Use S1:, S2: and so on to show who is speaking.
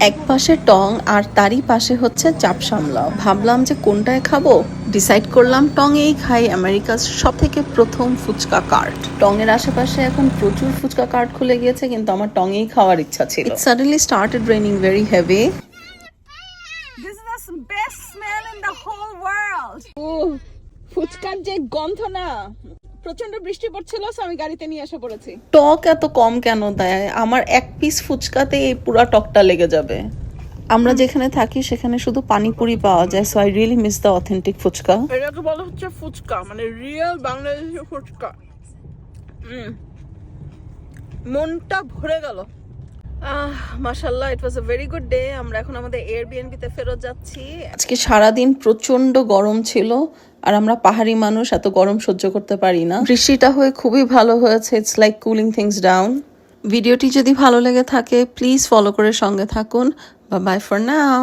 S1: এক পাশে টং আর তারই পাশে হচ্ছে চাপ সামলাও ভাবলাম যে কোনটায় খাব? ডিসাইড করলাম টং এই খাই আমেরিকার সব থেকে প্রথম ফুচকা কার্ট। টং এর আশেপাশে এখন প্রচুর ফুচকা কার্ট খুলে গিয়েছে কিন্তু আমার টং এই খাওয়ার ইচ্ছা ছিল। It suddenly started raining very heavy
S2: This is the best smell in the whole world.
S1: ও ফুচকার যে গন্ধ না। প্রচণ্ড বৃষ্টি পড়ছিল so আমি গাড়িতে নিয়ে এসে পড়েছি। টক এত কম কেন দেয়? আমার এক পিস ফুচকাতে এই পুরো টকটা লেগে যাবে। আমরা যেখানে থাকি সেখানে শুধু পানিপুরি পাওয়া যায় so I really miss the authentic fuchka.
S2: এটাকে বলা হচ্ছে ফুচকা মানে রিয়েল বাংলাদেশি ফুচকা। মনটা ভরে গেল। মাশাল্লাহ it was a very good day আমরা এখন আমাদের এয়ারবিএনবিতে ফেরত যাচ্ছি। আজকে সারাদিন প্রচণ্ড গরম ছিল। আর আমরা পাহাড়ি মানুষ, এত গরম সহ্য করতে পারি না। বৃষ্টিটা হয়ে খুবই ভালো হয়েছে। It's like cooling things down ভিডিওটি যদি ভালো লেগে থাকে প্লিজ ফলো করে সঙ্গে থাকুন। বা বাই ফর নাও